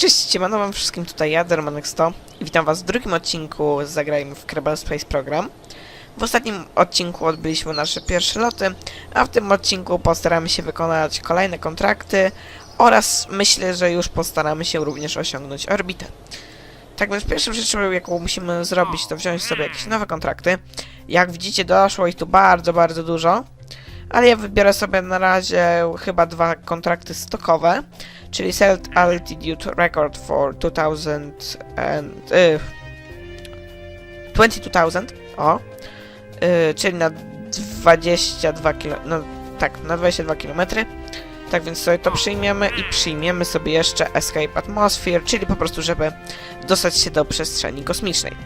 Cześć, siemano wam wszystkim, tutaj ja, Dermanek100 i witam was w drugim odcinku Zagrajmy w Kerbal Space Program. W ostatnim odcinku odbyliśmy nasze pierwsze loty, a w tym odcinku postaramy się wykonać kolejne kontrakty oraz myślę, że już postaramy się również osiągnąć orbitę. Tak więc pierwszą rzeczą, jaką musimy zrobić, to wziąć sobie jakieś nowe kontrakty. Jak widzicie, doszło ich tu bardzo, bardzo dużo. Ale ja wybiorę sobie na razie chyba dwa kontrakty stokowe, czyli Set Altitude Record for 2000 and... Y, 22,000, o, y, czyli na 22 km, no tak, na 22 km. Tak więc sobie to przyjmiemy i przyjmiemy sobie jeszcze Escape Atmosphere, czyli po prostu, żeby dostać się do przestrzeni kosmicznej.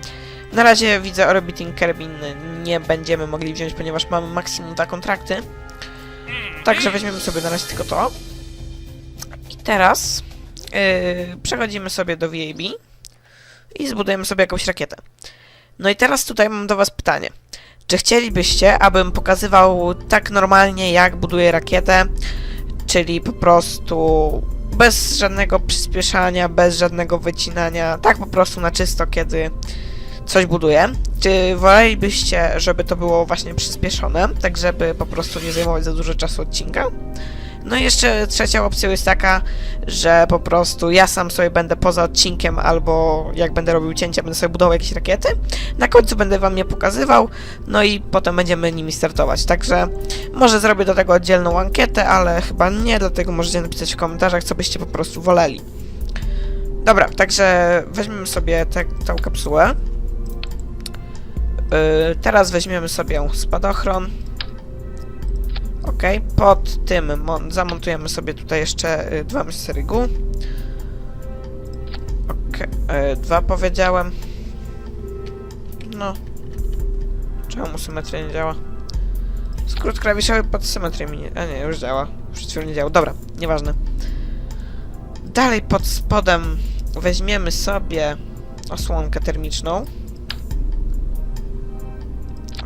Na razie widzę Orbiting Kerbin nie będziemy mogli wziąć, ponieważ mamy maksimum dwa kontrakty. Także weźmiemy sobie na razie tylko to. Teraz yy, przechodzimy sobie do VAB i zbudujemy sobie jakąś rakietę. No i teraz tutaj mam do Was pytanie. Czy chcielibyście, abym pokazywał tak normalnie, jak buduję rakietę, czyli po prostu bez żadnego przyspieszania, bez żadnego wycinania, tak po prostu na czysto, kiedy coś buduję. Czy wolelibyście, żeby to było właśnie przyspieszone, tak żeby po prostu nie zajmować za dużo czasu odcinka? No i jeszcze trzecia opcja jest taka, że po prostu ja sam sobie będę poza odcinkiem albo jak będę robił cięcia, będę sobie budował jakieś rakiety. Na końcu będę wam je pokazywał, no i potem będziemy nimi startować. Także może zrobię do tego oddzielną ankietę, ale chyba nie, dlatego możecie napisać w komentarzach, co byście po prostu woleli. Dobra, także weźmiemy sobie tę tą kapsułę. Yy, teraz weźmiemy sobie spadochron. Ok, pod tym mon- zamontujemy sobie tutaj jeszcze y, dwa serygu. Ok, y, dwa powiedziałem. No. Czemu symetria nie działa? Skrót klawiszowy pod symetrią mi nie... A nie, już działa. Przed chwilą nie działał. Dobra, nieważne. Dalej pod spodem weźmiemy sobie osłonkę termiczną.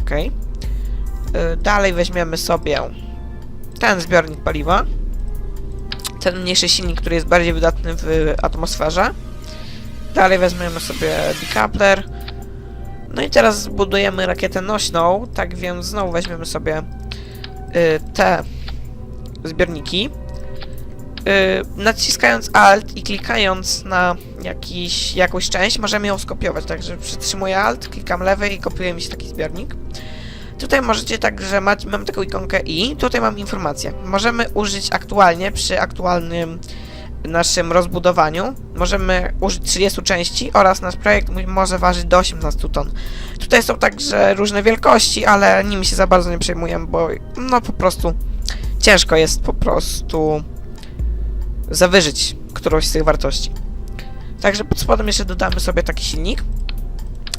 Ok. Dalej weźmiemy sobie ten zbiornik paliwa. Ten mniejszy silnik, który jest bardziej wydatny w atmosferze. Dalej weźmiemy sobie decoupler. No i teraz zbudujemy rakietę nośną, tak więc znowu weźmiemy sobie y, te zbiorniki. Y, naciskając Alt i klikając na jakiś, jakąś część, możemy ją skopiować. Także przytrzymuję Alt, klikam lewy i kopiuje mi się taki zbiornik. Tutaj możecie także mać, mam taką ikonkę i tutaj mam informację. Możemy użyć aktualnie, przy aktualnym naszym rozbudowaniu, możemy użyć 30 części oraz nasz projekt może ważyć do 18 ton. Tutaj są także różne wielkości, ale nimi się za bardzo nie przejmuję, bo no po prostu ciężko jest po prostu zawyżyć którąś z tych wartości. Także pod spodem jeszcze dodamy sobie taki silnik,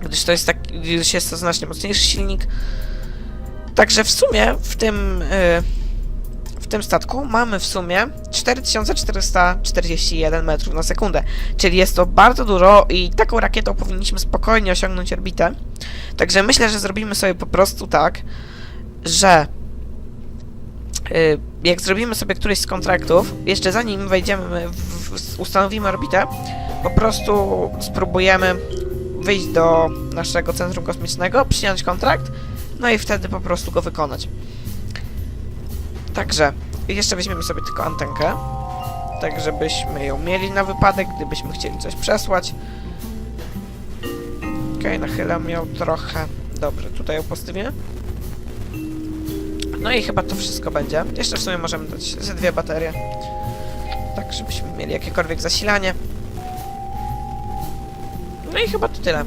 gdyż to jest, tak, gdyż jest to znacznie mocniejszy silnik. Także w sumie w tym, y, w tym statku mamy w sumie 4441 metrów na sekundę, czyli jest to bardzo dużo i taką rakietą powinniśmy spokojnie osiągnąć orbitę. Także myślę, że zrobimy sobie po prostu tak, że y, jak zrobimy sobie któryś z kontraktów, jeszcze zanim wejdziemy, w, ustanowimy orbitę, po prostu spróbujemy wyjść do naszego centrum kosmicznego, przyjąć kontrakt, no i wtedy po prostu go wykonać. Także, jeszcze weźmiemy sobie tylko antenkę, tak żebyśmy ją mieli na wypadek, gdybyśmy chcieli coś przesłać. Okej, okay, nachylam ją trochę. Dobrze, tutaj ją postawię. No i chyba to wszystko będzie. Jeszcze w sumie możemy dać ze dwie baterie. Tak, żebyśmy mieli jakiekolwiek zasilanie. No i chyba to tyle.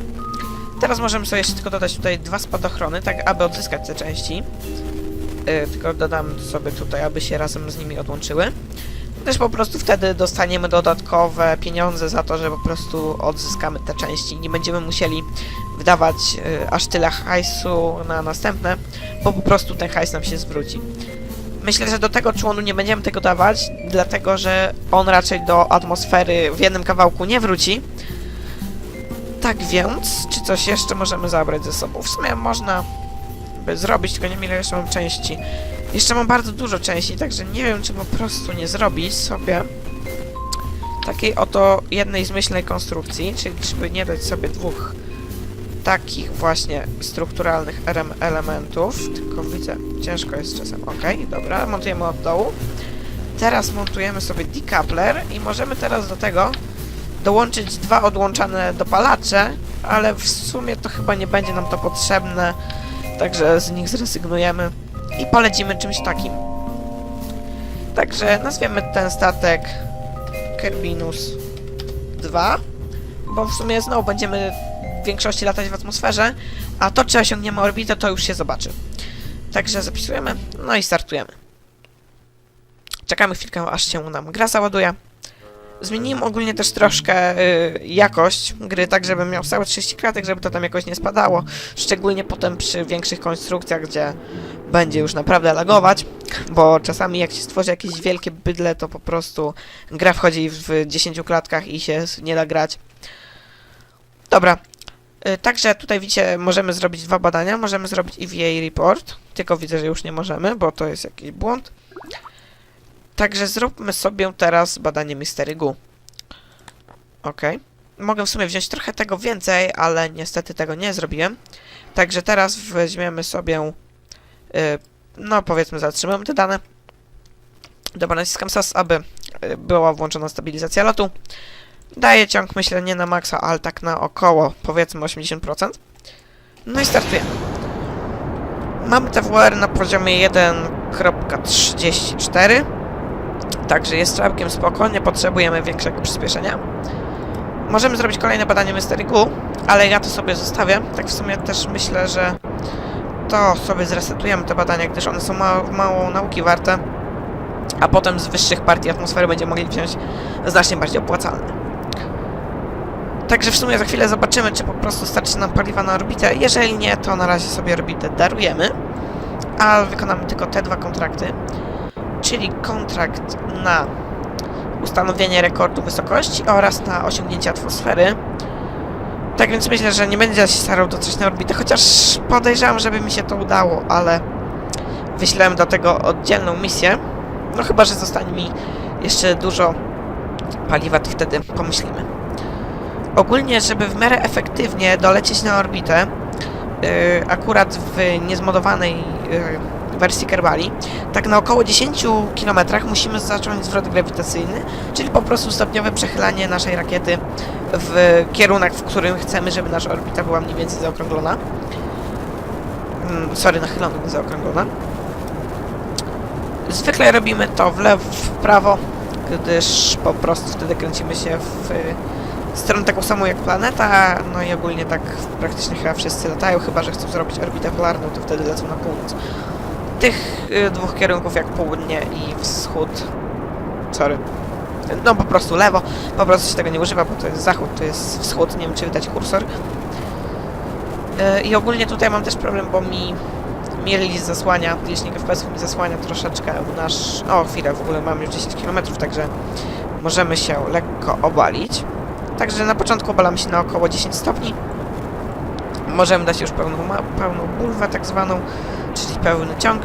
Teraz możemy sobie jeszcze tylko dodać tutaj dwa spadochrony, tak aby odzyskać te części. Yy, tylko dodam sobie tutaj, aby się razem z nimi odłączyły. Też po prostu wtedy dostaniemy dodatkowe pieniądze za to, że po prostu odzyskamy te części. Nie będziemy musieli wydawać yy, aż tyle hajsu na następne, bo po prostu ten hajs nam się zwróci. Myślę, że do tego członu nie będziemy tego dawać, dlatego że on raczej do atmosfery w jednym kawałku nie wróci. Tak więc, czy coś jeszcze możemy zabrać ze sobą? W sumie można by zrobić, tylko nie wiem ile jeszcze mam części. Jeszcze mam bardzo dużo części, także nie wiem, czy po prostu nie zrobić sobie takiej oto jednej zmyślnej konstrukcji, czyli żeby nie dać sobie dwóch takich właśnie strukturalnych elementów, tylko widzę, ciężko jest czasem. Ok, dobra, montujemy od dołu. Teraz montujemy sobie decoupler i możemy teraz do tego dołączyć dwa odłączane dopalacze, ale w sumie to chyba nie będzie nam to potrzebne, także z nich zrezygnujemy i polecimy czymś takim. Także nazwiemy ten statek Kerbinus 2, bo w sumie znowu będziemy w większości latać w atmosferze, a to czy osiągniemy orbitę, to już się zobaczy. Także zapisujemy, no i startujemy. Czekamy chwilkę, aż się nam gra załaduje. Zmieniłem ogólnie też troszkę y, jakość gry, tak żeby miał całe 30 klatek, żeby to tam jakoś nie spadało. Szczególnie potem przy większych konstrukcjach, gdzie będzie już naprawdę lagować, bo czasami jak się stworzy jakieś wielkie bydle, to po prostu gra wchodzi w 10 klatkach i się nie da grać. Dobra. Y, Także tutaj widzicie, możemy zrobić dwa badania. Możemy zrobić EVA report, tylko widzę, że już nie możemy, bo to jest jakiś błąd. Także zróbmy sobie teraz badanie Mystery Goo. Ok. Mogę w sumie wziąć trochę tego więcej, ale niestety tego nie zrobiłem. Także teraz weźmiemy sobie, y, no powiedzmy, zatrzymamy te dane. Dobra, naciskam SAS, aby y, była włączona stabilizacja lotu. Daję ciąg, myślę, nie na maksa, ale tak na około, powiedzmy 80%. No i startujemy. Mamy TWR na poziomie 1.34. Także jest całkiem spokojnie, potrzebujemy większego przyspieszenia. Możemy zrobić kolejne badanie Mystery Goo, ale ja to sobie zostawię. Tak w sumie też myślę, że to sobie zresetujemy te badania, gdyż one są mało, mało nauki warte, a potem z wyższych partii atmosfery będziemy mogli wziąć znacznie bardziej opłacalne. Także w sumie za chwilę zobaczymy, czy po prostu starczy nam paliwa na orbitę. Jeżeli nie, to na razie sobie orbitę darujemy, a wykonamy tylko te dwa kontrakty czyli kontrakt na ustanowienie rekordu wysokości oraz na osiągnięcie atmosfery. Tak więc myślę, że nie będzie się starał dotrzeć na orbitę, chociaż podejrzewam, żeby mi się to udało, ale wyślemy do tego oddzielną misję. No chyba, że zostanie mi jeszcze dużo paliwa, to wtedy pomyślimy. Ogólnie, żeby w miarę efektywnie dolecieć na orbitę, yy, akurat w niezmodowanej yy, wersji Kerbali, tak na około 10 km musimy zacząć zwrot grawitacyjny, czyli po prostu stopniowe przechylanie naszej rakiety w kierunek, w którym chcemy, żeby nasza orbita była mniej więcej zaokrąglona. Mm, sorry, nachylona, nie zaokrąglona. Zwykle robimy to w lewo, w prawo, gdyż po prostu wtedy kręcimy się w stronę taką samą jak planeta, no i ogólnie tak praktycznie chyba wszyscy latają, chyba że chcą zrobić orbitę polarną, to wtedy lecą na północ tych y, dwóch kierunków jak południe i wschód. Sorry. No po prostu lewo. Po prostu się tego nie używa, bo to jest zachód, to jest wschód. Nie wiem, czy widać kursor. Y, I ogólnie tutaj mam też problem, bo mi mieli zasłania, licznik FPS mi zasłania troszeczkę nasz... O, chwilę, w ogóle mamy już 10 km, także możemy się lekko obalić. Także na początku obalamy się na około 10 stopni. Możemy dać już pełną, pełną bulwę tak zwaną czyli pełny ciąg.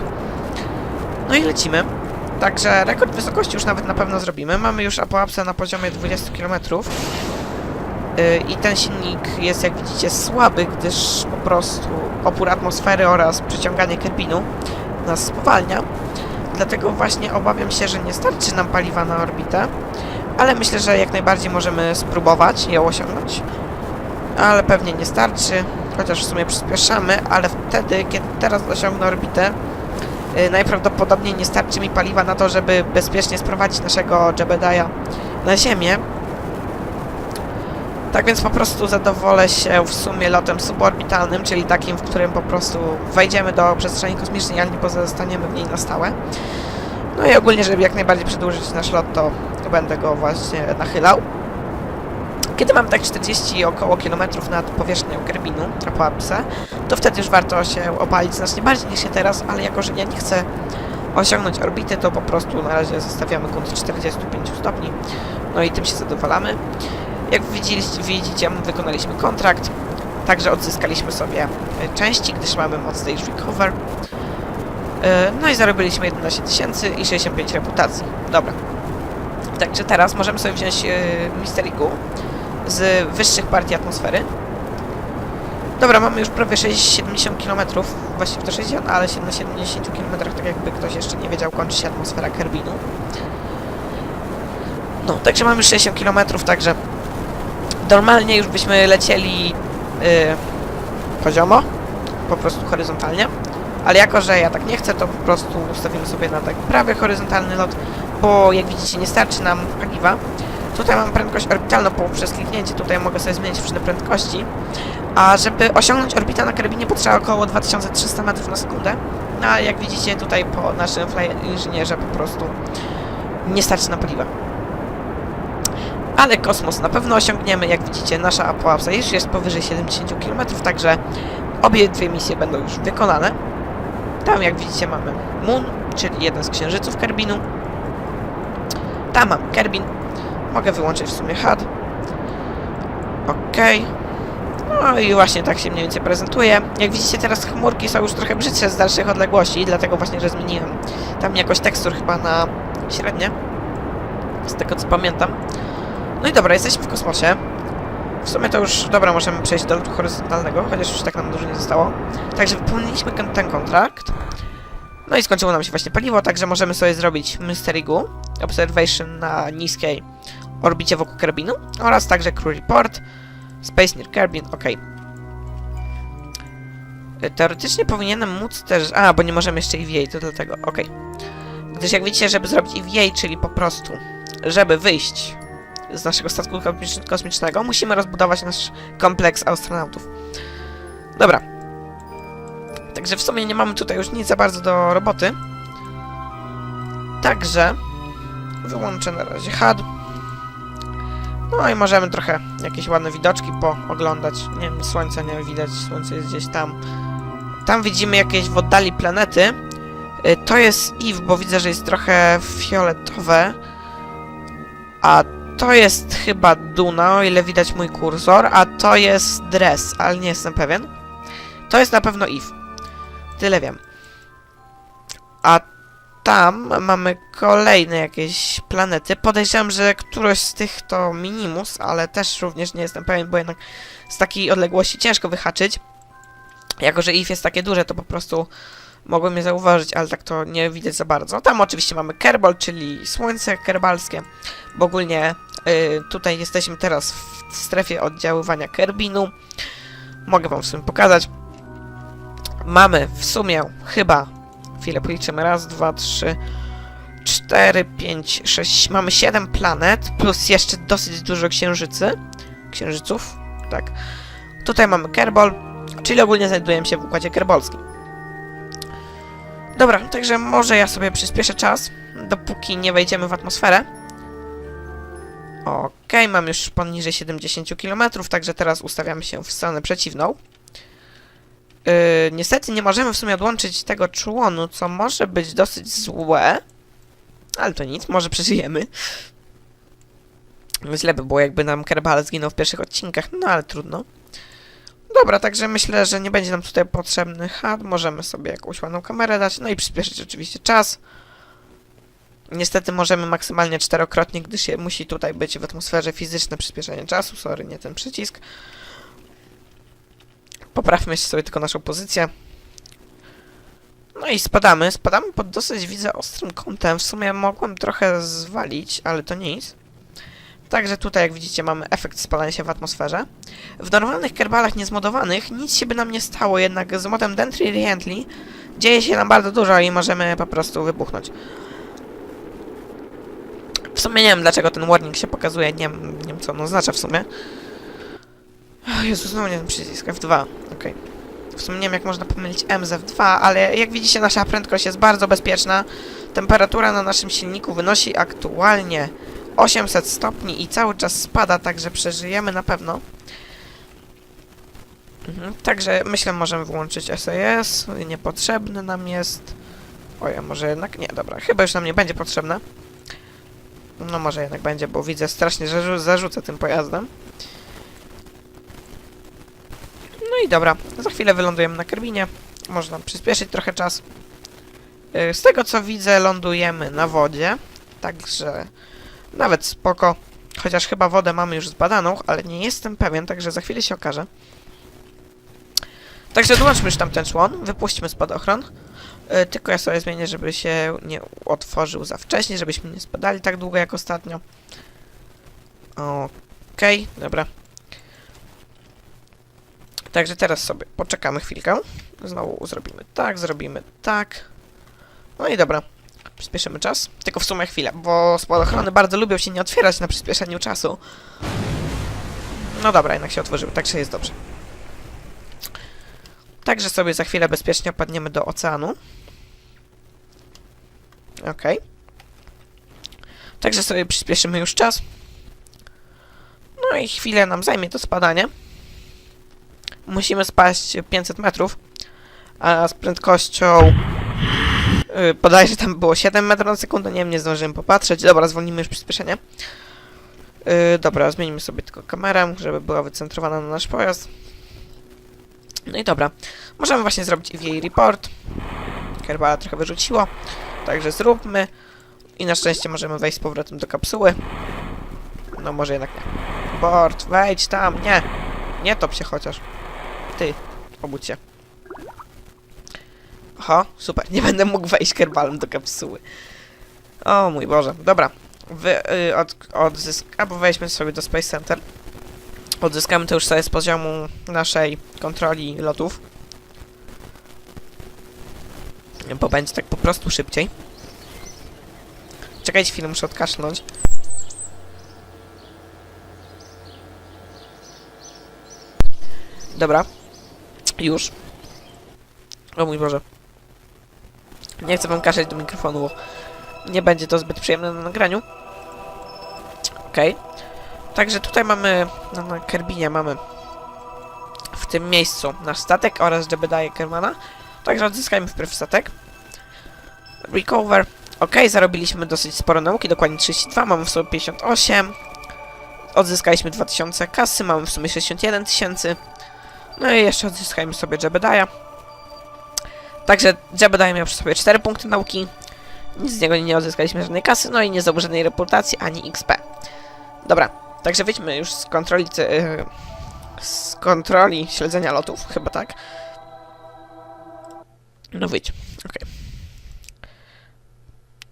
No i lecimy. Także rekord wysokości już nawet na pewno zrobimy. Mamy już apoapsę na poziomie 20 km. Yy, I ten silnik jest, jak widzicie, słaby, gdyż po prostu opór atmosfery oraz przyciąganie kerbinu nas spowalnia. Dlatego właśnie obawiam się, że nie starczy nam paliwa na orbitę, ale myślę, że jak najbardziej możemy spróbować ją osiągnąć. Ale pewnie nie starczy, chociaż w sumie przyspieszamy, ale wtedy, kiedy teraz osiągnę orbitę, yy, najprawdopodobniej nie starczy mi paliwa na to, żeby bezpiecznie sprowadzić naszego Jebediah na Ziemię. Tak więc po prostu zadowolę się w sumie lotem suborbitalnym, czyli takim, w którym po prostu wejdziemy do przestrzeni kosmicznej, ale nie pozostaniemy w niej na stałe. No i ogólnie, żeby jak najbardziej przedłużyć nasz lot, to będę go właśnie nachylał. Kiedy mam tak 40 około kilometrów nad powierzchnią Kerbinu, Apoapsę, to wtedy już warto się opalić znacznie bardziej niż się teraz, ale jako, że ja nie chcę osiągnąć orbity, to po prostu na razie zostawiamy kąt 45 stopni, no i tym się zadowalamy. Jak widzieliście, widzicie, wykonaliśmy kontrakt, także odzyskaliśmy sobie e, części, gdyż mamy mod Stage Recover. E, No i zarobiliśmy 11 tysięcy i 65 reputacji. Dobra. Także teraz możemy sobie wziąć yy, Mystery Goo z wyższych partii atmosfery. Dobra, mamy już prawie 6, 70 km, właściwie to 60, ale na 70 km, tak jakby ktoś jeszcze nie wiedział, kończy się atmosfera Kerbinu. No, także mamy już 60 km, także normalnie już byśmy lecieli yy, poziomo, po prostu horyzontalnie, ale jako, że ja tak nie chcę, to po prostu ustawimy sobie na tak prawie horyzontalny lot, bo jak widzicie nie starczy nam paliwa. Tutaj mam prędkość orbitalną po przez kliknięcie, tutaj mogę sobie zmienić różne prędkości, a żeby osiągnąć orbitę na Kerbinie potrzeba około 2300 metrów na sekundę, no ale jak widzicie tutaj po naszym fly inżynierze po prostu nie starczy na paliwa. Ale kosmos na pewno osiągniemy, jak widzicie nasza apoapsa już jest powyżej 70 km, także obie dwie misje będą już wykonane. Tam jak widzicie mamy Moon, czyli jeden z księżyców Kerbinu. Tam mam Kerbin. Mogę wyłączyć w sumie HUD. Okej. No i właśnie tak się mniej więcej prezentuje. Jak widzicie teraz chmurki są już trochę brzydsze z dalszych odległości, dlatego właśnie, że zmieniłem tam jakoś tekstur chyba na średnie. Z tego co pamiętam. No i dobra, jesteśmy w kosmosie. W sumie to już, dobra, możemy przejść do lotu horyzontalnego, chociaż już tak nam dużo nie zostało. Także wypełniliśmy ten kontrakt. No i skończyło nam się właśnie paliwo, także możemy sobie zrobić Mystery Goo, Observation na niskiej orbicie wokół Kerbinu oraz także Crew Report, Space Near Kerbin, ok. Teoretycznie powinienem móc też... A, bo nie możemy jeszcze EVA, to dlatego, ok. Gdyż jak widzicie, żeby zrobić EVA, czyli po prostu, żeby wyjść z naszego statku kosmicz- kosmicznego, musimy rozbudować nasz kompleks astronautów. Dobra. Także w sumie nie mamy tutaj już nic za bardzo do roboty. Także wyłączę na razie HUD. No i możemy trochę jakieś ładne widoczki pooglądać. Nie wiem, słońca nie widać, słońce jest gdzieś tam. Tam widzimy jakieś w oddali planety. Y, To jest Eve, bo widzę, że jest trochę fioletowe. A to jest chyba Duna, o ile widać mój kursor, a to jest Dress, ale nie jestem pewien. To jest na pewno Eve. Tyle wiem. A tam mamy kolejne jakieś planety. Podejrzewam, że któraś z tych to Minimus, ale też również nie jestem pewien, bo jednak z takiej odległości ciężko wyhaczyć. Jako, że Eve jest takie duże, to po prostu mogłem je zauważyć, ale tak to nie widać za bardzo. Tam oczywiście mamy Kerbal, czyli słońce kerbalskie, bo ogólnie y, tutaj jesteśmy teraz w strefie oddziaływania Kerbinu. Mogę wam w sumie pokazać. Mamy w sumie chyba, chwilę policzymy, raz, dwa, trzy, cztery, pięć, sześć, mamy siedem planet, plus jeszcze dosyć dużo księżycy, księżyców, tak. Tutaj mamy Kerbal, czyli ogólnie znajdujemy się w układzie kerbolskim. Dobra, także może ja sobie przyspieszę czas, dopóki nie wejdziemy w atmosferę. Okej, mam już poniżej 70 km, także teraz ustawiamy się w stronę przeciwną. Yy, niestety nie możemy w sumie odłączyć tego członu, co może być dosyć złe. Ale to nic, może przeżyjemy. Źle by było, jakby nam Kerbal zginął w pierwszych odcinkach, no ale trudno. Dobra, także myślę, że nie będzie nam tutaj potrzebny HUD. Możemy sobie jakąś ładną kamerę dać, no i przyspieszyć oczywiście czas. Niestety możemy maksymalnie czterokrotnie, gdyż musi tutaj być w atmosferze fizyczne przyspieszenie czasu. Sorry, nie ten przycisk. Poprawmy sobie tylko naszą pozycję. No i spadamy. Spadamy pod dosyć, widzę, ostrym kątem. W sumie mogłem trochę zwalić, ale to nic. Także tutaj, jak widzicie, mamy efekt spalania się w atmosferze. W normalnych kerbalach niezmodowanych nic się by nam nie stało, jednak z modem Dentry Reently dzieje się nam bardzo dużo i możemy po prostu wybuchnąć. W sumie nie wiem, dlaczego ten warning się pokazuje, nie wiem, nie wiem co on oznacza w sumie. O Jezu, znowu nie ten przycisk, F2, okej. W sumie nie wiem, jak można pomylić M z F2, ale jak widzicie, nasza prędkość jest bardzo bezpieczna. Temperatura na naszym silniku wynosi aktualnie 800 stopni i cały czas spada, także przeżyjemy na pewno. Mhm, także myślę, możemy włączyć SAS. Niepotrzebny nam jest. Oj, a może jednak nie, dobra, chyba już nam nie będzie potrzebne. No może jednak będzie, bo widzę strasznie, że rzu- zarzucę tym pojazdem. No i dobra, za chwilę wylądujemy na Kerbinie. Można przyspieszyć trochę czas. Yy, Z tego co widzę, lądujemy na wodzie. Także Nawet spoko. Chociaż chyba wodę mamy już zbadaną, ale nie jestem pewien, także za chwilę się okaże. Także dołączmy już tam ten człon, wypuśćmy spadochron. Yy, tylko ja sobie zmienię, żeby się nie otworzył za wcześnie, żebyśmy nie spadali tak długo jak ostatnio. Okej, dobra. Także teraz sobie poczekamy chwilkę. Znowu zrobimy tak, zrobimy tak. No i dobra. Przyspieszymy czas. Tylko w sumie chwilę, bo spadochrony bardzo lubią się nie otwierać na przyspieszeniu czasu. No dobra, jednak się otworzyły, także jest dobrze. Także sobie za chwilę bezpiecznie opadniemy do oceanu. Okej. Także sobie przyspieszymy już czas. No i chwilę nam zajmie to spadanie. Musimy spaść 500 metrów, a z prędkością yy, bodajże tam było 7 metrów na sekundę, nie wiem, nie zdążyłem popatrzeć. Dobra, zwolnimy już przyspieszenie. Yy, dobra, zmienimy sobie tylko kamerę, żeby była wycentrowana na nasz pojazd. No i dobra, możemy właśnie zrobić EVA report. Kerbala trochę wyrzuciło, także zróbmy. I na szczęście możemy wejść z powrotem do kapsuły. No może jednak nie. Bord, wejdź tam, nie! Nie top się chociaż. Ty, obudź się. Oho, super, nie będę mógł wejść kerbalem do kapsuły. O mój Boże, dobra. Wy, y, od, odzysk... Albo wejdźmy sobie do Space Center. Odzyskamy to już sobie z poziomu naszej kontroli lotów. Bo będzie tak po prostu szybciej. Czekajcie chwilę, muszę odkasznąć. Dobra. Już. O mój Boże. Nie chcę wam kaszać do mikrofonu, bo nie będzie to zbyt przyjemne na nagraniu. Okej. Także tutaj mamy, no, na Kerbinie mamy w tym miejscu nasz statek oraz Jebediah Kermana. Także odzyskajmy wpierw statek. Recover. Ok, zarobiliśmy dosyć sporo nauki, dokładnie 32, mamy w sumie 58. Odzyskaliśmy 2000 kasy, mamy w sumie 61 tysięcy. No i jeszcze odzyskajmy sobie Jebediah. Także Jebediah miał przy sobie 4 punkty nauki. Nic z niego nie odzyskaliśmy żadnej kasy, no i nie zdobył żadnej reputacji ani XP. Dobra, także wyjdźmy już z kontroli... Yy, z kontroli śledzenia lotów, chyba tak. No wyjdź, okej.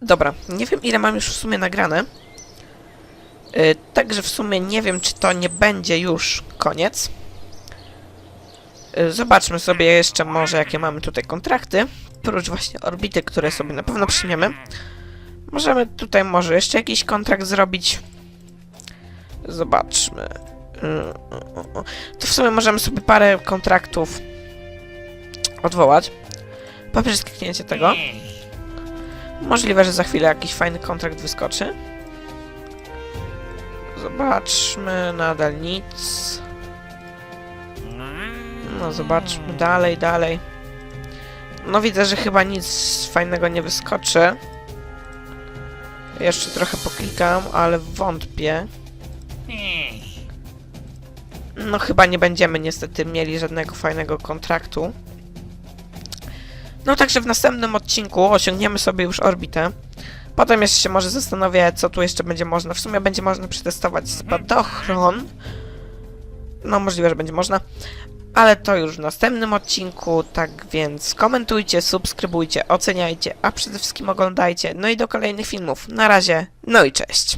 Dobra, nie wiem ile mam już w sumie nagrane. Yy, także w sumie nie wiem, czy to nie będzie już koniec. Yy, zobaczmy sobie jeszcze może, jakie mamy tutaj kontrakty. Prócz właśnie orbity, które sobie na pewno przyjmiemy. Możemy tutaj może jeszcze jakiś kontrakt zrobić. Zobaczmy. Yy, To w sumie możemy sobie parę kontraktów odwołać. Poprzez kliknięcie tego. Możliwe, że za chwilę jakiś fajny kontrakt wyskoczy. Zobaczmy, nadal nic. No, zobaczmy dalej, dalej. No widzę, że chyba nic fajnego nie wyskoczy. Jeszcze trochę poklikam, ale wątpię. No chyba nie będziemy niestety mieli żadnego fajnego kontraktu. No także w następnym odcinku osiągniemy sobie już orbitę. Potem jeszcze się może zastanowię, co tu jeszcze będzie można. W sumie będzie można przetestować spadochron. No możliwe, że będzie można. Ale to już w następnym odcinku, tak więc komentujcie, subskrybujcie, oceniajcie, a przede wszystkim oglądajcie. No i do kolejnych filmów. Na razie, no i cześć.